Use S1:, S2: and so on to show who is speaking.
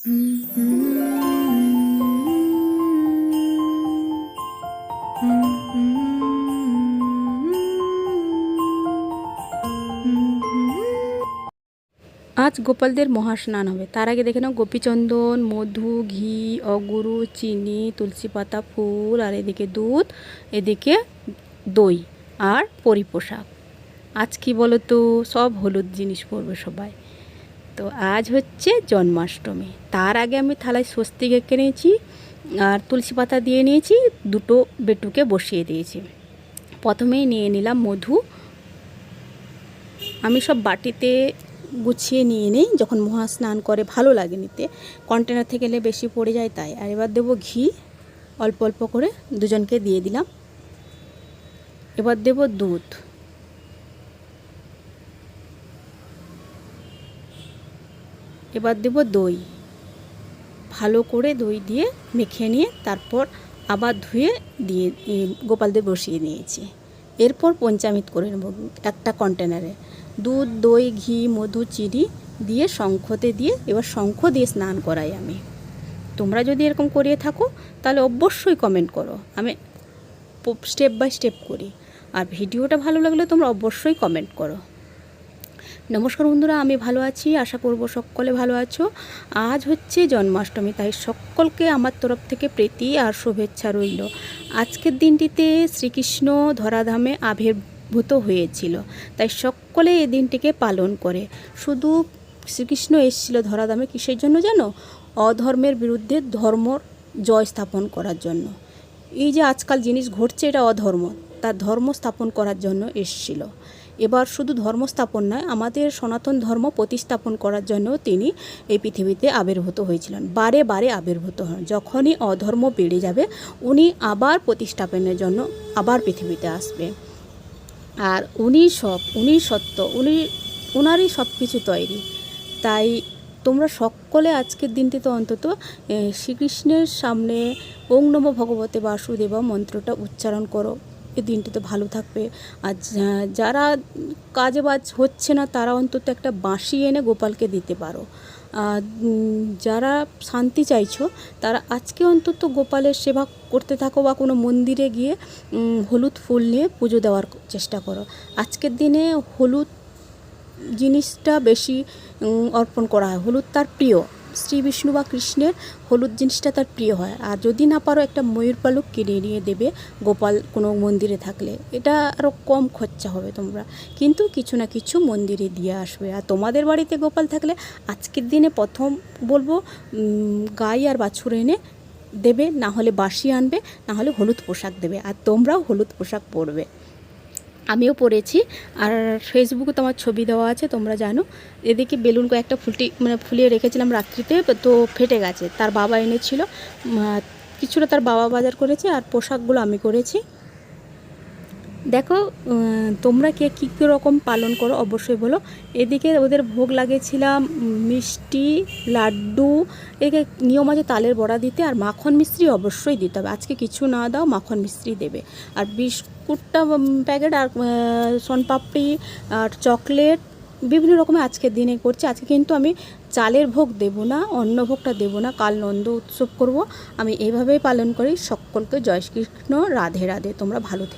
S1: আজ গোপালদের মহাস্নান হবে তার আগে দেখে নাও গোপীচন্দন মধু ঘি অগুরু চিনি তুলসী পাতা ফুল আর এদিকে দুধ এদিকে দই আর পরিপোশাক আজ কি বলো তো সব হলুদ জিনিস পরবে সবাই তো আজ হচ্ছে জন্মাষ্টমী। তার আগে আমি থালায় স্বস্তি এঁকে নিয়েছি আর তুলসী পাতা দিয়ে নিয়েছি, দুটো বেটুকে বসিয়ে দিয়েছি। প্রথমেই নিয়ে নিলাম মধু। আমি সব বাটিতে গুছিয়ে নিয়ে নেই, যখন মহা স্নান করে ভালো লাগে নিতে। কন্টেনার থেকে এলে বেশি পড়ে যায় তাই। আর এবার দেবো ঘি, অল্প অল্প করে দুজনকে দিয়ে দিলাম। এবার দেব দুধ। এবার দেব দই। ভালো করে দই দিয়ে মেখে নিয়ে তারপর আবার ধুয়ে দিয়ে গোপালদের বসিয়ে নিয়েছি। এরপর পঞ্চামিত করে নেব একটা কন্টেনারে দুধ, দই, ঘি, মধু, চিনি দিয়ে শঙ্খতে দিয়ে, এবার শঙ্খ দিয়ে স্নান করাই আমি। তোমরা যদি এরকম করিয়ে থাকো, তাহলে অবশ্যই কমেন্ট করো। আমি স্টেপ বাই স্টেপ করি। আর ভিডিওটা ভালো লাগলে তোমরা অবশ্যই কমেন্ট করো। নমস্কার বন্ধুরা, আমি ভালো আছি, আশা করব সকলে ভালো আছো। আজ হচ্ছে জন্মাষ্টমী, তাই সকলকে আমার তরফ থেকে প্রীতি আর শুভেচ্ছা রইল। আজকের দিনটিতে শ্রীকৃষ্ণ ধরাধামে আবির্ভূত হয়েছিল, তাই সকলে এই দিনটিকে পালন করে। শুধু শ্রীকৃষ্ণ এসেছিল ধরাধামে কিসের জন্য জানো? অধর্মের বিরুদ্ধে ধর্ম জয় স্থাপন করার জন্য। এই যে আজকাল জিনিস ঘটছে, এটা অধর্ম, তার ধর্ম স্থাপন করার জন্য এসেছিল। এবার শুধু ধর্ম স্থাপন নয়, আমাদের সনাতন ধর্ম প্রতিস্থাপন করার জন্য তিনি এই পৃথিবীতে আবির্ভূত হয়েছিলেন, বারে বারে আবির্ভূত হন। যখনই অধর্ম বেড়ে যাবে, উনি আবার প্রতিস্থাপনের জন্য আবার পৃথিবীতে আসবে। আর উনি সব, উনি সত্য, উনি ওনারই সব কিছু তৈরি। তাই তোমরা সকলে আজকের দিনটিতে অন্তত শ্রীকৃষ্ণের সামনে ওং নম ভগবতে বাসুদেবা মন্ত্রটা উচ্চারণ করো। এই দিনটিতে ভালো থাকবে। আর যারা কাজে বাজ হচ্ছে না, তারা অন্তত একটা বাঁশি এনে গোপালকে দিতে পারো। যারা শান্তি চাইছো, তারা আজকে অন্তত গোপালের সেবা করতে থাকো বা কোনো মন্দিরে গিয়ে হলুদ ফুল নিয়ে পুজো দেওয়ার চেষ্টা করো। আজকের দিনে হলুদ জিনিসটা বেশি অর্পণ করা হয়। হলুদ তার প্রিয়। শ্রী বিষ্ণু বা কৃষ্ণের হলুদ জিনিসটা তার প্রিয় হয়। আর যদি না পারো একটা ময়ূর পালক কিনে নিয়ে দেবে গোপাল কোনো মন্দিরে থাকলে, এটা আরও কম খরচা হবে তোমরা। কিন্তু কিছু না কিছু মন্দিরে দিয়ে আসবে। আর তোমাদের বাড়িতে গোপাল থাকলে আজকের দিনে প্রথম বলব গাই আর বাছুর এনে দেবে, না হলে বাসি আনবে, না হলে হলুদ পোশাক দেবে। আর তোমরাও হলুদ পোশাক পরবে। আমিও পরেছি আর ফেসবুকে তো আমার ছবি দেওয়া আছে, তোমরা জানো। এদিকে বেলুন কয়েকটা ফুলটি মানে ফুলিয়ে রেখেছিলাম রাত্রিতে, তো ফেটে গেছে। তার বাবা এনেছিল। কিছুটা তার বাবা বাজার করেছে, আর পোশাকগুলো আমি করেছি। দেখো তোমরা কে, কী রকম পালন করো অবশ্যই বলো। এদিকে ওদের ভোগ লাগিয়েছিলাম মিষ্টি, লাড্ডু এদিকে নিয়ম আছে তালের বড়া দিতে, আর মাখন মিশ্রি অবশ্যই দিতে হবে। আজকে কিছু না দাও, মাখন মিশ্রি দেবে। আর বিস্কুটটা প্যাকেট, আর সোনপাপড়ি, আর চকলেট, বিভিন্ন রকমের আজকের দিনে করছি। আজকে কিন্তু আমি চালের ভোগ দেব না, অন্ন ভোগটা দেব না, কাল নন্দ উৎসব করব। আমি এইভাবেই পালন করি। সকলকে জয় শ্রীকৃষ্ণ রাধে রাধে। তোমরা ভালো